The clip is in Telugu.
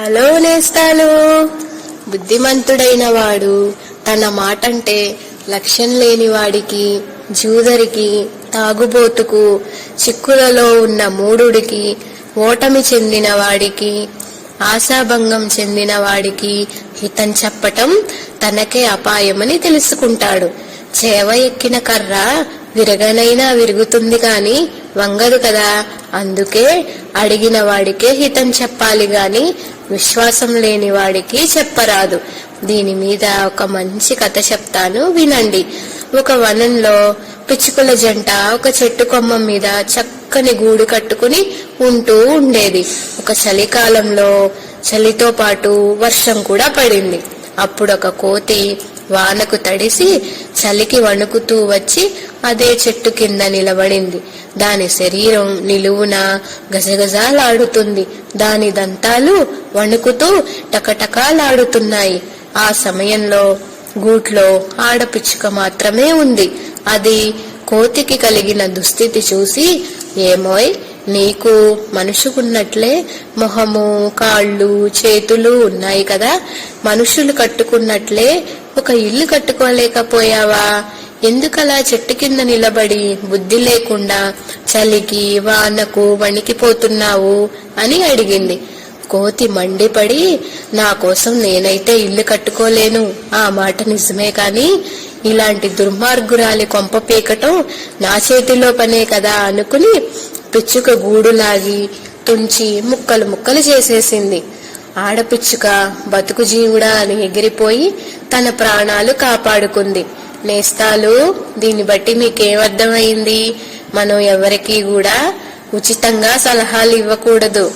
హలో నేస్తాలు. బుద్ధిమంతుడైన వాడు తన మాటంటే లక్ష్యం లేని వాడికి జూదరికి తాగుబోతుకు చిక్కులలో ఉన్న మూడుడికి ఓటమి చెందిన వాడికి ఆశాభంగం చెందిన వాడికి హితం చెప్పటం తనకే అపాయమని తెలుసుకుంటాడు. చేవ ఎక్కిన కర్ర విరగనైనా విరుగుతుంది కాని వంగదు కదా. అందుకే అడిగిన వాడికే హితం చెప్పాలి గాని విశ్వాసం లేని వాడికి చెప్పరాదు. దీని మీద ఒక మంచి కథ చెప్తాను. వినండి. ఒక వనంలో పిచ్చుకల జంట ఒక చెట్టు కొమ్మ మీద చక్కని గూడు కట్టుకుని ఉంటూ ఉండేది. ఒక చలికాలంలో చలితో పాటు వర్షం కూడా పడింది. అప్పుడు ఒక కోతి వానకు తడిసి చలికి వణుకుతూ వచ్చి అదే చెట్టు కింద నిలబడింది. దాని శరీరం నిలువున గజగజాలాడుతుంది. దాని దంతాలు వణుకుతూ టకటకాలాడుతున్నాయి. ఆ సమయంలో గూట్లో ఆడపిచ్చుక మాత్రమే ఉంది. అది కోతికి కలిగిన దుస్థితి చూసి ఏమోయ్ నీకు మనుషుకున్నట్లే మొహము కాళ్ళు చేతులు ఉన్నాయి కదా. మనుషులు కట్టుకున్నట్లే ఒక ఇల్లు కట్టుకోలేకపోయావా? ఎందుకలా చెట్టు కింద నిలబడి బుద్ధి లేకుండా చలికి వానకు వణికిపోతున్నావు అని అడిగింది. కోతి మండిపడి నా కోసం నేనైతే ఇల్లు కట్టుకోలేను. ఆ మాట నిజమే కాని ఇలాంటి దుర్మార్గురాలి కొంప పీకటం నా చేతిలో పనే కదా అనుకుని పిచ్చుక గూడు లాగి తుంచి ముక్కలు ముక్కలు చేసేసింది. ఆడపిచ్చుక బతుకు జీవుడా అని ఎగిరిపోయి తన ప్రాణాలు కాపాడుకుంది. నేస్తాలు దీన్ని బట్టి మీకేమర్థమైంది? మనం ఎవరికీ కూడా ఉచితంగా సలహాలు ఇవ్వకూడదు.